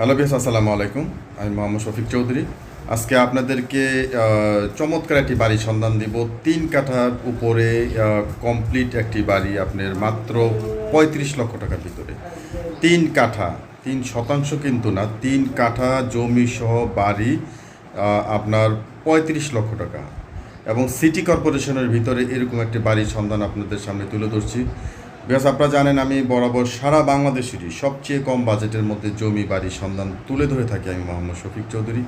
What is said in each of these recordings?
Hello বেশ আসসালামু আলাইকুম আমি মোহাম্মদ শফিক চৌধুরী আজকে আপনাদেরকে চমৎকার একটি বাড়ি সন্ধান দিব। তিন কাঠার উপরে কমপ্লিট একটি বাড়ি আপনার মাত্র পঁয়ত্রিশ লক্ষ টাকার ভিতরে। তিন কাঠা, তিন শতাংশ কিন্তু না, তিন কাঠা জমি সহ বাড়ি আপনার পঁয়ত্রিশ লক্ষ টাকা। এবং সিটি কর্পোরেশনের ভিতরে এরকম একটি বাড়ির সন্ধান আপনাদের সামনে তুলে ধরছি। বিকজ আপনারা জানেন আমি বরাবর সারা বাংলাদেশেরই সবচেয়ে কম বাজেটের মধ্যে জমি বাড়ির সন্ধান তুলে ধরে থাকি আমি মোহাম্মদ শফিক চৌধুরী।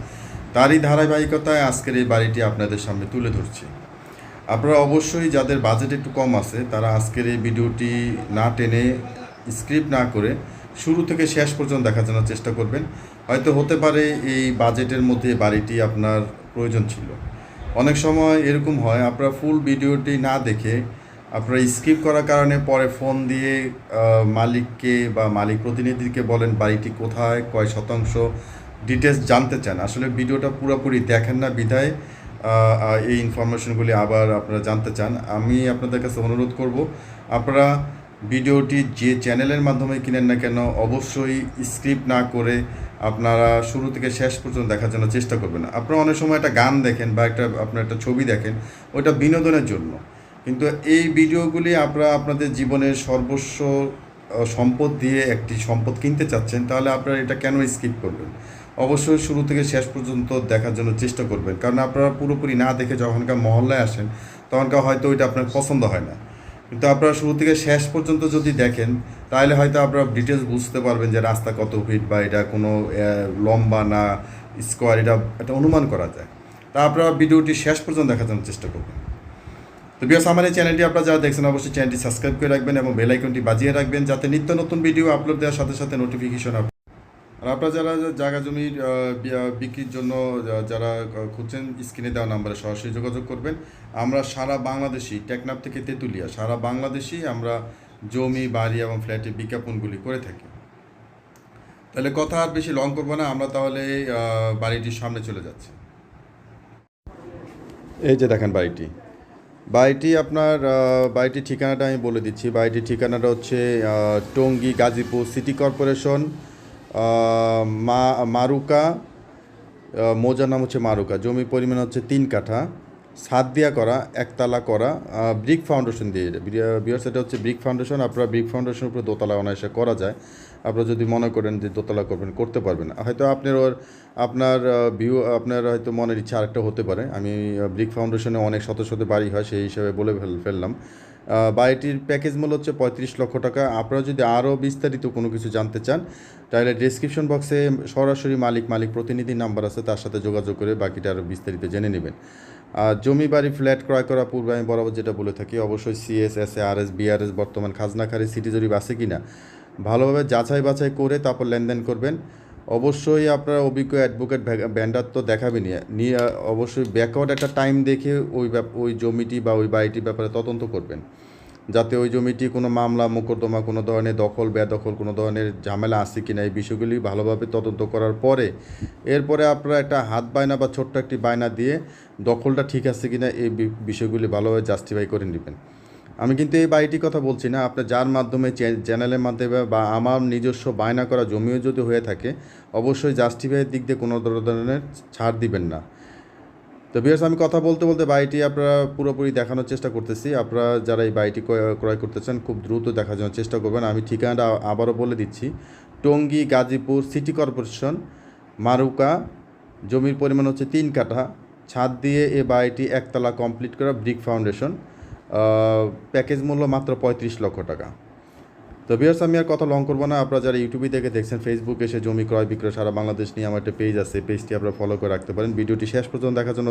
তারই ধারাবাহিকতায় আজকের এই বাড়িটি আপনাদের সামনে তুলে ধরছি। আপনারা অবশ্যই যাদের বাজেট একটু কম আছে, তারা আজকের এই ভিডিওটি না টেনে স্ক্রিপ্ট না করে শুরু থেকে শেষ পর্যন্ত দেখার জন্য চেষ্টা করবেন। হয়তো হতে পারে এই বাজেটের মধ্যে বাড়িটি আপনার প্রয়োজন ছিল। অনেক সময় এরকম হয়, আপনারা ফুল ভিডিওটি না দেখে আপনারা স্কিপ করার কারণে পরে ফোন দিয়ে মালিককে বা মালিক প্রতিনিধিকে বলেন বাড়িটি কোথায়, কয় শতাংশ ডিটেলস জানতে চান। আসলে ভিডিওটা পুরোপুরি দেখেন না বিধায় এই ইনফরমেশনগুলি আবার আপনারা জানতে চান। আমি আপনাদের কাছে অনুরোধ করব, আপনারা ভিডিওটি যে চ্যানেলের মাধ্যমে কিনেন না কেন, অবশ্যই স্ক্রিপ্ট না করে আপনারা শুরু থেকে শেষ পর্যন্ত দেখার জন্য চেষ্টা করবেন। আপনারা অনেক সময় একটা গান দেখেন বা একটা, আপনার একটা ছবি দেখেন, ওইটা বিনোদনের জন্য। কিন্তু এই ভিডিওগুলি আপনারা আপনাদের জীবনের সর্বস্ব সম্পদ দিয়ে একটি সম্পদ কিনতে চাচ্ছেন, তাহলে আপনারা এটা কেন স্কিপ করবেন? অবশ্যই শুরু থেকে শেষ পর্যন্ত দেখার জন্য চেষ্টা করবেন, কারণ আপনারা পুরোপুরি না দেখে যখনকার মহল্লায় আসেন, তখনকার হয়তো ওইটা আপনার পছন্দ হয় না। কিন্তু আপনারা শুরু থেকে শেষ পর্যন্ত যদি দেখেন, তাহলে হয়তো আপনারা ডিটেলস বুঝতে পারবেন যে রাস্তা কত ফিট বা এটা কোনো লম্বা না স্কোয়ার এটা একটা অনুমান করা যায়। তা আপনারা ভিডিওটি শেষ পর্যন্ত দেখার জন্য চেষ্টা করবেন। তো বিয়াস আমার এই চ্যানেলটি আপনারা যারা দেখছেন, অবশ্যই চ্যানেলটি সাবস্ক্রাইব করে রাখবেন এবং বেল আইকনটি বাজিয়ে রাখবেন যাতে নিত্য নতুন ভিডিও আপলোড দেওয়ার সাথে সাথে নোটিফিকেশন আর আপনারা যারা জায়গা জমির বিক্রির জন্য যারা খুঁজছেন স্ক্রিনে দেওয়া নাম্বারে সরাসরি যোগাযোগ করবেন। আমরা সারা বাংলাদেশি, টেকনাফ থেকে তেঁতুলিয়া, সারা বাংলাদেশি আমরা জমি, বাড়ি এবং ফ্ল্যাটের বিজ্ঞাপনগুলি করে থাকি। তাহলে কথা আর বেশি লং করব না, আমরা তাহলে বাড়িটির সামনে চলে যাচ্ছি। এই যে দেখেন বাড়িটি। বাড়িটি আপনার বাড়িটির ঠিকানাটা আমি বলে দিচ্ছি। বাড়িটির ঠিকানাটা হচ্ছে টঙ্গী গাজীপুর সিটি কর্পোরেশন মা, মারুকা মোজার নাম হচ্ছে মারুকা। জমি পরিমাণ হচ্ছে তিন কাঠা। ছাদ দিয়া করা, একতলা করা ব্রিক ফাউন্ডেশন দিয়ে বিয়ার সেটা হচ্ছে ব্রিক ফাউন্ডেশন আপনারা ব্রিক ফাউন্ডেশনের উপরে দোতলা অনায়াসে করা যায়। আপনারা যদি মনে করেন যে দোতলা করবেন, করতে পারবেন। হয়তো আপনার ওর, আপনার ভিউ আপনার হয়তো মনের ইচ্ছা আরেকটা হতে পারে। আমি ব্রিক ফাউন্ডেশনে অনেক শত শত বাড়ি হয়, সেই হিসাবে বলে ফেল- ফেললাম। বাড়িটির প্যাকেজ মূল্য হচ্ছে পঁয়ত্রিশ লক্ষ টাকা। আপনারা যদি আরও বিস্তারিত কোনো কিছু জানতে চান, তাহলে ডিসক্রিপশন বক্সে সরাসরি মালিক মালিক প্রতিনিধি নাম্বার আছে, তার সাথে যোগাযোগ করে বাকিটা আরও বিস্তারিত জেনে নেবেন। আর জমি, বাড়ি ফ্ল্যাট ক্রয় করা পূর্বে আমি বরাবর যেটা বলে থাকি, অবশ্যই CS S A R S BRS বর্তমান খাজনাখারি সিটি জরিপ আছে কি না ভালোভাবে যাচাই বাছাই করে তারপর লেনদেন করবেন। অবশ্যই আপনারা অভিজ্ঞ অ্যাডভোকেট ব্যান্ডার তো দেখাবেনই। নিয়ে অবশ্যই ব্যাকওয়ার্ড একটা টাইম দেখে ওই ওই জমিটি বা ওই বাড়িটির ব্যাপারে তদন্ত করবেন। যাতে ওই জমিটি কোনো মামলা, মোকদ্দমা কোনো ধরনের দখল, বেদখল কোনো ধরনের ঝামেলা আছে কিনা এই বিষয়গুলি ভালোভাবে তদন্ত করার পরে এরপরে আপনারা একটা হাত বায়না বা ছোট্ট একটি বায়না দিয়ে দখলটা ঠিক আছে কিনা এই বিষয়গুলি ভালোভাবে জাস্টিফাই করে নেবেন। আমি কিন্তু এই বাড়িটির কথা বলছি না আপনি যার মাধ্যমে চ্যানেলের মাধ্যমে বা আমার নিজস্ব বায়না করা জমিও যদি হয়ে থাকে, অবশ্যই জাস্টিফাইয়ের দিক দিয়ে কোনো ধরনের ছাড় দিবেন না। তো বিয়ার্স আমি কথা বলতে বলতে বাড়িটি আপনারা পুরোপুরি দেখানোর চেষ্টা করতেছি। আপনারা যারা এই বাড়িটি ক্রয়- করতেছেন খুব দ্রুত দেখার জন্য চেষ্টা করবেন। আমি ঠিকানাটা আবারও বলে দিচ্ছি। টঙ্গী, গাজীপুর সিটি কর্পোরেশন, মারুকা, জমির পরিমাণ হচ্ছে তিন কাঠা। ছাদ দিয়ে এ বাড়িটি একতলা কমপ্লিট করা, ব্রিক ফাউন্ডেশন। প্যাকেজ মূল্য মাত্র পঁয়ত্রিশ লক্ষ টাকা। তো বিয়ার্স আমি আর কথা লং করব না। আপনারা যারা ইউটিউবে দেখে দেখছেন ফেসবুকে এসে জমি ক্রয় বিক্রয় সারা বাংলাদেশ নিয়ে আমার একটা পেজ আছে পেজটি আপনারা ফলো করে রাখতে পারেন। ভিডিওটি শেষ পর্যন্ত দেখার জন্য